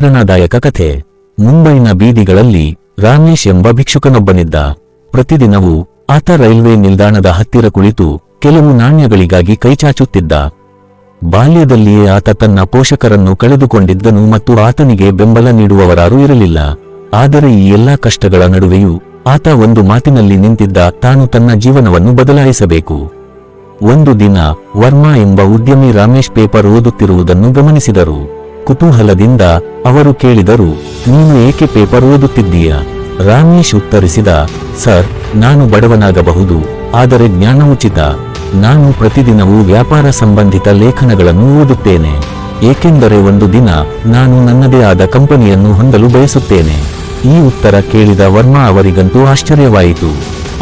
ಪ್ರೇರಣಾದಾಯಕ ಕಥೆ. ಮುಂಬೈನ ಬೀದಿಗಳಲ್ಲಿ ರಾಮೇಶ್ ಎಂಬ ಭಿಕ್ಷುಕನೊಬ್ಬನಿದ್ದ. ಪ್ರತಿದಿನವೂ ಆತ ರೈಲ್ವೆ ನಿಲ್ದಾಣದ ಹತ್ತಿರ ಕುಳಿತು ಕೆಲವು ನಾಣ್ಯಗಳಿಗಾಗಿ ಕೈಚಾಚುತ್ತಿದ್ದ ಬಾಲ್ಯದಲ್ಲಿಯೇ ಆತ ತನ್ನ ಪೋಷಕರನ್ನು ಕಳೆದುಕೊಂಡಿದ್ದನು ಮತ್ತು ಆತನಿಗೆ ಬೆಂಬಲ ನೀಡುವವರಾರೂ ಇರಲಿಲ್ಲ. ಆದರೆ ಈ ಎಲ್ಲಾ ಕಷ್ಟಗಳ ನಡುವೆಯೂ ಆತ ಒಂದು ಮಾತಿನಲ್ಲಿ ನಿಂತಿದ್ದ ತಾನು ತನ್ನ ಜೀವನವನ್ನು ಬದಲಾಯಿಸಬೇಕು. ಒಂದು ದಿನ ವರ್ಮಾ ಎಂಬ ಉದ್ಯಮಿ ರಾಮೇಶ್ ಪೇಪರ್ ಓದುತ್ತಿರುವುದನ್ನು ಗಮನಿಸಿದರು. ಕುತೂಹಲದಿಂದ ಅವರು ಕೇಳಿದರು, ನೀನು ಏಕೆ ಪೇಪರ್ ಓದುತ್ತಿದ್ದೀಯ? ರಾಮೇಶ್ ಉತ್ತರಿಸಿದ, ಸರ್, ನಾನು ಬಡವನಾಗಬಹುದು, ಆದರೆ ಜ್ಞಾನ ಉಚಿತ. ನಾನು ಪ್ರತಿದಿನವೂ ವ್ಯಾಪಾರ ಸಂಬಂಧಿತ ಲೇಖನಗಳನ್ನು ಓದುತ್ತೇನೆ. ಏಕೆಂದರೆ ಒಂದು ದಿನ ನಾನು ನನ್ನದೇ ಆದ ಕಂಪನಿಯನ್ನು ಹೊಂದಲು ಬಯಸುತ್ತೇನೆ. ಈ ಉತ್ತರ ಕೇಳಿದ ವರ್ಮಾ ಅವರಿಗಂತೂ ಆಶ್ಚರ್ಯವಾಯಿತು.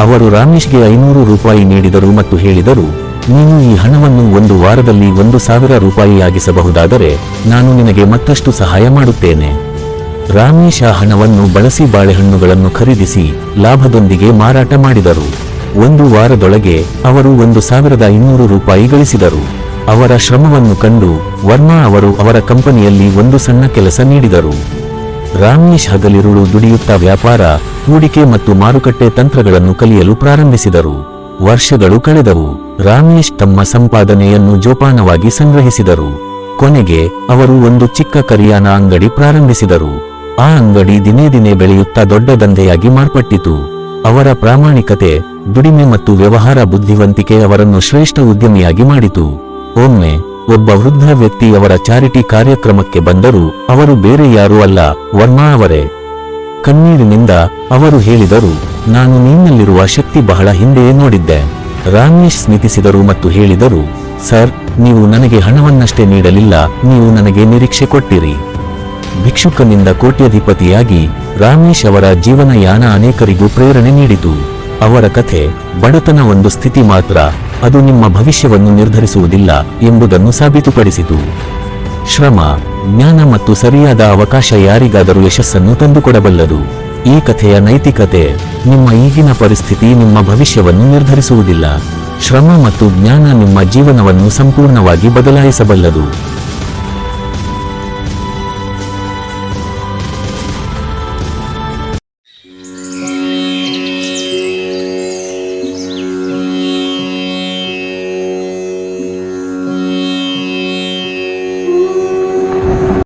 ಅವರು ರಾಮೇಶ್ಗೆ ಐನೂರು ರೂಪಾಯಿ ನೀಡಿದರು ಮತ್ತು ಹೇಳಿದರು, ನೀನು ಈ ಹಣವನ್ನು ಒಂದು ವಾರದಲ್ಲಿ ಒಂದು ಸಾವಿರ ರೂಪಾಯಿಯಾಗಿಸಬಹುದಾದರೆ ನಾನು ನಿನಗೆ ಮತ್ತಷ್ಟು ಸಹಾಯ ಮಾಡುತ್ತೇನೆ. ರಾಮೇಶ್ ಆ ಹಣವನ್ನು ಬಳಸಿ ಬಾಳೆಹಣ್ಣುಗಳನ್ನು ಖರೀದಿಸಿ ಲಾಭದೊಂದಿಗೆ ಮಾರಾಟ ಮಾಡಿದರು. ಒಂದು ವಾರದೊಳಗೆ ಅವರು ಒಂದು ಸಾವಿರದ ಐನೂರು ರೂಪಾಯಿ ಗಳಿಸಿದರು. ಅವರ ಶ್ರಮವನ್ನು ಕಂಡು ವರ್ಮಾ ಅವರು ಅವರ ಕಂಪನಿಯಲ್ಲಿ ಒಂದು ಸಣ್ಣ ಕೆಲಸ ನೀಡಿದರು. ರಾಮೇಶ್ ಹಗಲಿರುಳು ದುಡಿಯುತ್ತಾ ವ್ಯಾಪಾರ, ಹೂಡಿಕೆ ಮತ್ತು ಮಾರುಕಟ್ಟೆ ತಂತ್ರಗಳನ್ನು ಕಲಿಯಲು ಪ್ರಾರಂಭಿಸಿದರು. ವರ್ಷಗಳು ಕಳೆದವು. ರಾಮೇಶ್ ತಮ್ಮ ಸಂಪಾದನೆಯನ್ನು ಜೋಪಾನವಾಗಿ ಸಂಗ್ರಹಿಸಿದರು. ಕೊನೆಗೆ ಅವರು ಒಂದು ಚಿಕ್ಕ ಕರಿಯಾನ ಅಂಗಡಿ ಪ್ರಾರಂಭಿಸಿದರು. ಆ ಅಂಗಡಿ ದಿನೇ ದಿನೇ ಬೆಳೆಯುತ್ತಾ ದೊಡ್ಡ ದಂಧೆಯಾಗಿ ಮಾರ್ಪಟ್ಟಿತು. ಅವರ ಪ್ರಾಮಾಣಿಕತೆ, ದುಡಿಮೆ ಮತ್ತು ವ್ಯವಹಾರ ಬುದ್ಧಿವಂತಿಕೆ ಅವರನ್ನು ಶ್ರೇಷ್ಠ ಉದ್ಯಮಿಯಾಗಿ ಮಾಡಿತು. ಒಮ್ಮೆ ಒಬ್ಬ ವೃದ್ಧ ವ್ಯಕ್ತಿ ಅವರ ಚಾರಿಟಿ ಕಾರ್ಯಕ್ರಮಕ್ಕೆ ಬಂದರೂ ಅವರು ಬೇರೆ ಯಾರೂ ಅಲ್ಲ, ವರ್ಮಾ ಅವರೇ. ಕಣ್ಣೀರಿನಿಂದ ಅವರು ಹೇಳಿದರು, ನಾನು ನಿನ್ನಲ್ಲಿರುವ ಶಕ್ತಿ ಬಹಳ ಹಿಂದೆಯೇ ನೋಡಿದ್ದೆ. ರಾಮೇಶ್ ಸ್ಮಿತಿಸಿದರು ಮತ್ತು ಹೇಳಿದರು, ಸರ್, ನೀವು ನನಗೆ ಹಣವನ್ನಷ್ಟೇ ನೀಡಲಿಲ್ಲ, ನೀವು ನನಗೆ ನಿರೀಕ್ಷೆ ಕೊಟ್ಟಿರಿ. ಭಿಕ್ಷುಕನಿಂದ ಕೋಟ್ಯಧಿಪತಿಯಾಗಿ ರಾಮೇಶ್ ಅವರ ಜೀವನಯಾನ ಅನೇಕರಿಗೂ ಪ್ರೇರಣೆ ನೀಡಿತು. ಅವರ ಕಥೆ, ಬಡತನ ಒಂದು ಸ್ಥಿತಿ ಮಾತ್ರ, ಅದು ನಿಮ್ಮ ಭವಿಷ್ಯವನ್ನು ನಿರ್ಧರಿಸುವುದಿಲ್ಲ ಎಂಬುದನ್ನು ಸಾಬೀತುಪಡಿಸಿತು. ಶ್ರಮ, ಜ್ಞಾನ ಮತ್ತು ಸರಿಯಾದ ಅವಕಾಶ ಯಾರಿಗಾದರೂ ಯಶಸ್ಸನ್ನು ತಂದುಕೊಡಬಲ್ಲದು ಈ ಕಥೆಯ ನೈತಿಕತೆ, ನಿಮ್ಮ ಈಗಿನ ಪರಿಸ್ಥಿತಿ ನಿಮ್ಮ ಭವಿಷ್ಯವನ್ನು ನಿರ್ಧರಿಸುವುದಿಲ್ಲ. ಶ್ರಮ ಮತ್ತು ಜ್ಞಾನ ನಿಮ್ಮ ಜೀವನವನ್ನು ಸಂಪೂರ್ಣವಾಗಿ ಬದಲಾಯಿಸಬಲ್ಲದು.